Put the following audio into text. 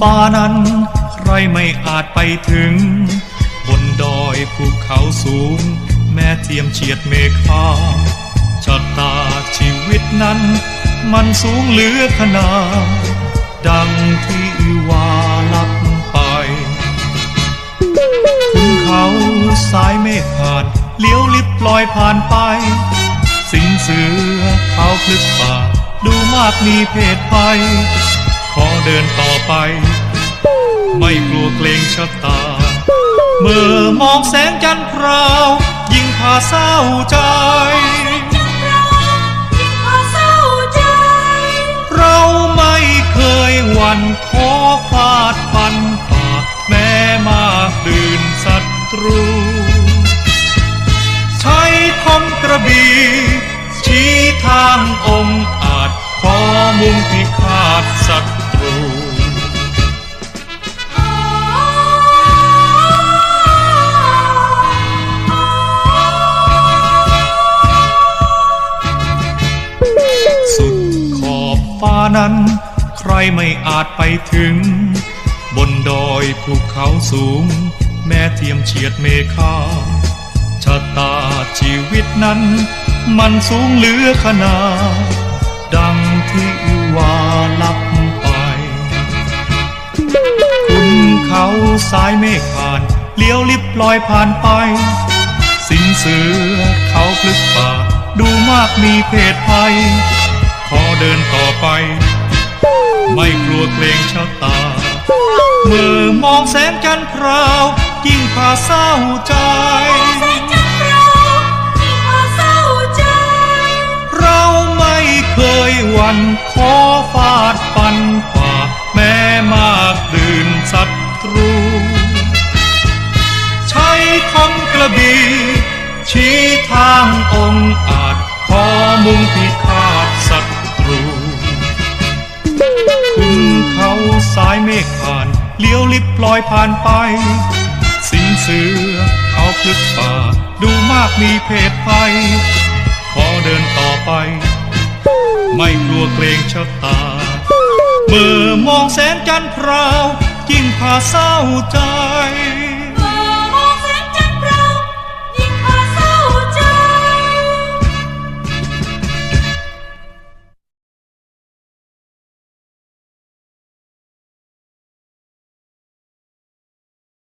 ฟ้านั้น ใครไม่อาจไปถึง บนดอยภูเขาสูง แม้เทียมเฉียดเมฆาชะตาชีวิตนั้น มันสูงเหลือขนาดดังที่วาลับไปคุณเขาสายเมฆผ่าน เลี้ยวลิบลอยผ่านไป สิงเสือเขาพลึกป่า ดูมากมีเพศภัย ขอเดินต่อไป ไม่กลัวเกรงชะตา เมื่อมองแสงจันทร์พราว ยิ่งพาเศร้าใจเราไม่เคยหวั่นขอฟาดฟันฝ่าแม้มากดื่นศัตรู ใช้คมกระบี่ชี้ทางองค์อาจขอมุ่งพิฆาตศัตรู ฟ้านั้น ใครไม่อาจไปถึง บนดอยภูเขาสูง แม้เทียมเฉียดเมฆาชะตาชีวิตนั้น มันสูงเหลือขนาดดังที่อุวาลับไป คุณเขาสายเมฆผ่าน เลี้ยวลิบลอยผ่านไป สิงเสือเขาพลึกป่าดูมากมีเพศภัย ขอเดินต่อไป ไม่กลัวเกรงชะตา เมื่อมองแสงจันทร์พราวยิ่งพาเศร้าใจ เราไม่เคยหวั่นขอฟาดฟันฝ่าแม้มากดื่นศัตรู ใช้คำกระบี่ชี้ทางอายเมฆผ่านเลี้ยวลิบลอยผ่านไป สินเสือเขาพลึกป่า ดูมากมีเพศภัยขอเดินต่อไป ไม่กลัวเกรงชะตา เมื่อมองแสงจันทร์พราวยิ่งพาเศร้าใจ